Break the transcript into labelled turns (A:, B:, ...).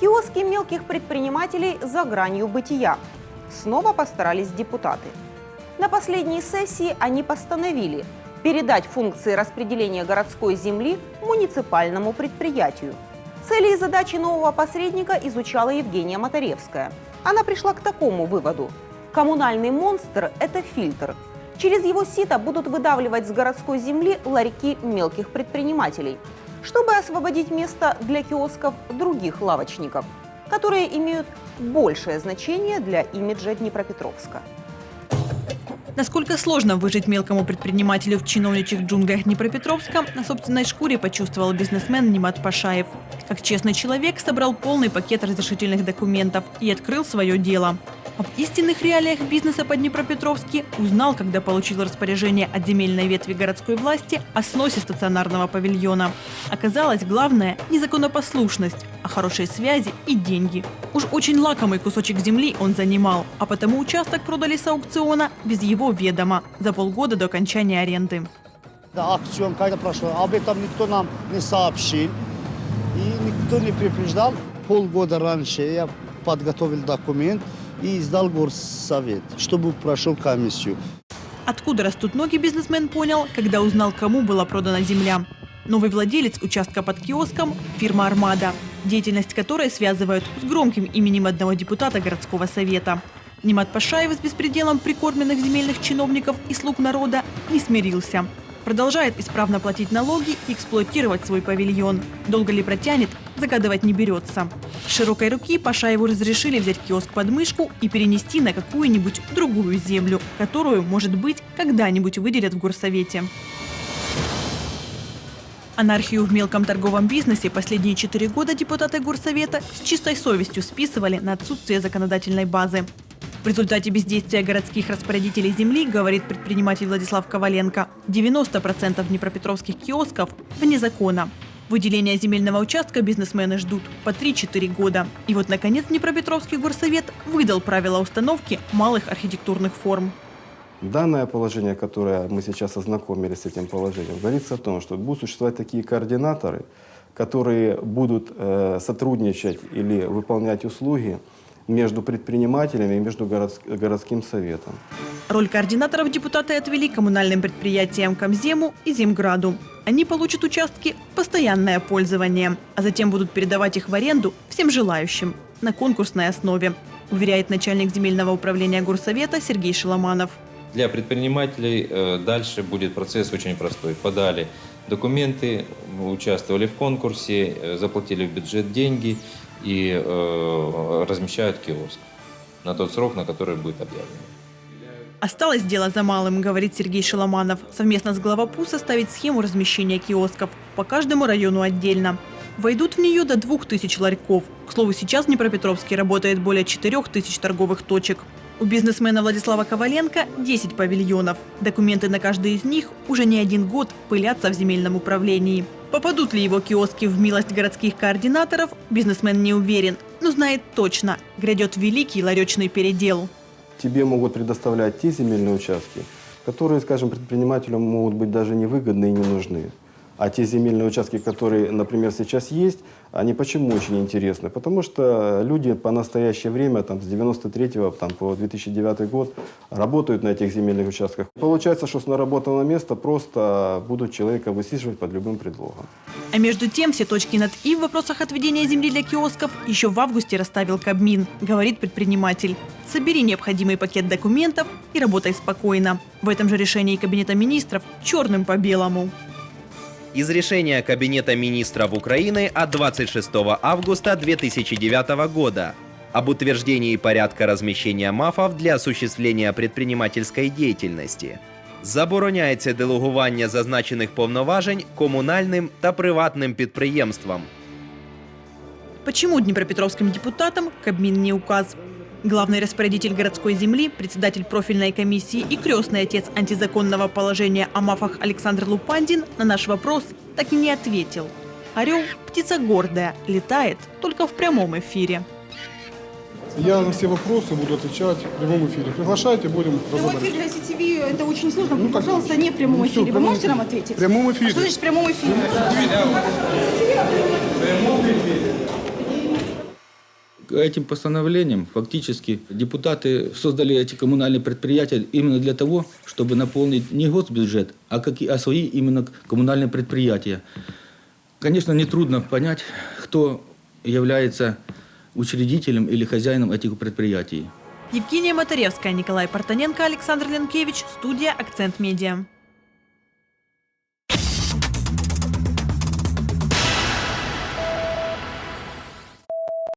A: Киоски мелких предпринимателей за гранью бытия. Снова постарались депутаты. На последней сессии они постановили передать функции распределения городской земли муниципальному предприятию. Цели и задачи нового посредника изучала Евгения Моторевская. Она пришла к такому выводу. Коммунальный монстр – это фильтр. Через его сито будут выдавливать с городской земли ларьки мелких предпринимателей, чтобы освободить место для киосков других лавочников, которые имеют большее значение для имиджа Днепропетровска.
B: Насколько сложно выжить мелкому предпринимателю в чиновничьих джунглях Днепропетровска, на собственной шкуре почувствовал бизнесмен Нимат Пашаев. Как честный человек собрал полный пакет разрешительных документов и открыл свое дело. Об истинных реалиях бизнеса по Днепропетровске узнал, когда получил распоряжение от земельной ветви городской власти о сносе стационарного павильона. Оказалось, главное – не законопослушность, а хорошие связи и деньги. Уж очень лакомый кусочек земли он занимал, а потому участок продали с аукциона без его ведома за полгода до окончания аренды.
C: Да, акцион когда прошел, об этом никто нам не сообщил. И никто не предупреждал. Полгода раньше я подготовил документ и издал горсовет, чтобы прошел комиссию.
B: Откуда растут ноги, бизнесмен понял, когда узнал, кому была продана земля. Новый владелец участка под киоском – фирма «Армада», деятельность которой связывают с громким именем одного депутата городского совета. Нимат Пашаев с беспределом прикормленных земельных чиновников и слуг народа не смирился. Продолжает исправно платить налоги и эксплуатировать свой павильон. Долго ли протянет, загадывать не берется. С широкой руки Пашаеву разрешили взять киоск под мышку и перенести на какую-нибудь другую землю, которую, может быть, когда-нибудь выделят в горсовете. Анархию в мелком торговом бизнесе последние четыре года депутаты Горсовета с чистой совестью списывали на отсутствие законодательной базы. В результате бездействия городских распорядителей земли, говорит предприниматель Владислав Коваленко, 90% днепропетровских киосков вне закона. Выделения земельного участка бизнесмены ждут по 3-4 года. И вот, наконец, Днепропетровский горсовет выдал правила установки малых архитектурных форм.
D: Данное положение, которое мы сейчас ознакомились с этим положением, говорится о том, что будут существовать такие координаторы, которые будут э, сотрудничать или выполнять услуги между предпринимателями и между городс- городским советом.
B: Роль координаторов депутаты отвели коммунальным предприятиям Комзему и Земграду. Они получат участки в постоянное пользование, а затем будут передавать их в аренду всем желающим на конкурсной основе, уверяет начальник земельного управления Горсовета Сергей Шеломанов.
E: Для предпринимателей э, дальше будет процесс очень простой. Подали документы, участвовали в конкурсе, э, заплатили в бюджет деньги и э, размещают киоск на тот срок, на который будет объявлено.
B: Осталось дело за малым, говорит Сергей Шеломанов. Совместно с главопу составить схему размещения киосков по каждому району отдельно. Войдут в нее до 2000 ларьков. К слову, сейчас в Днепропетровске работает более 4000 торговых точек. У бизнесмена Владислава Коваленко 10 павильонов. Документы на каждый из них уже не один год пылятся в земельном управлении. Попадут ли его киоски в милость городских координаторов, бизнесмен не уверен, но знает точно – грядет великий ларечный передел.
D: Тебе могут предоставлять те земельные участки, которые, скажем, предпринимателю могут быть даже невыгодны и не нужны. А те земельные участки, которые, например, сейчас есть, они почему очень интересны? Потому что люди по настоящее время, там, с 93 там, по 2009 год, работают на этих земельных участках. Получается, что с наработанного места просто будут человека высиживать под любым предлогом.
B: А между тем, все точки над «и» в вопросах отведения земли для киосков еще в августе расставил Кабмин, говорит предприниматель. Собери необходимый пакет документов и работай спокойно. В этом же решении Кабинета министров черным по белому
F: Из решения Кабинета министров Украины от 26 августа 2009 года об утверждении порядка разміщення МАФов для осуществлення предпринимательської діяльності. Забороняється делегування зазначених повноважень комунальним та приватним підприємствам.
B: Почему днепропетровским депутатам Кабмин не указ? Главный распорядитель городской земли, председатель профильной комиссии и крестный отец антизаконного положения о мафах Александр Лупандин на наш вопрос так и не ответил. Орел – птица гордая, летает только в прямом эфире.
G: Я на все вопросы буду отвечать в прямом эфире. Приглашайте, будем
H: Прямой эфир для сетеви это очень сложно.
G: Ну, как
H: Пожалуйста, не в прямом
G: Ну,
H: эфире. Вы
G: прямом
H: можете нам
G: эфире.
H: ответить?
G: В прямом эфире.
H: А что значит в прямом эфире? Этим постановлением фактически депутаты создали эти коммунальные предприятия именно для того, чтобы наполнить не госбюджет, а, какие, а свои именно коммунальные предприятия. Конечно, нетрудно понять, кто является учредителем или хозяином этих предприятий.
B: Евгения Моторевская, Николай Партаненко, Александр Ленкевич. Студия «Акцент Медиа».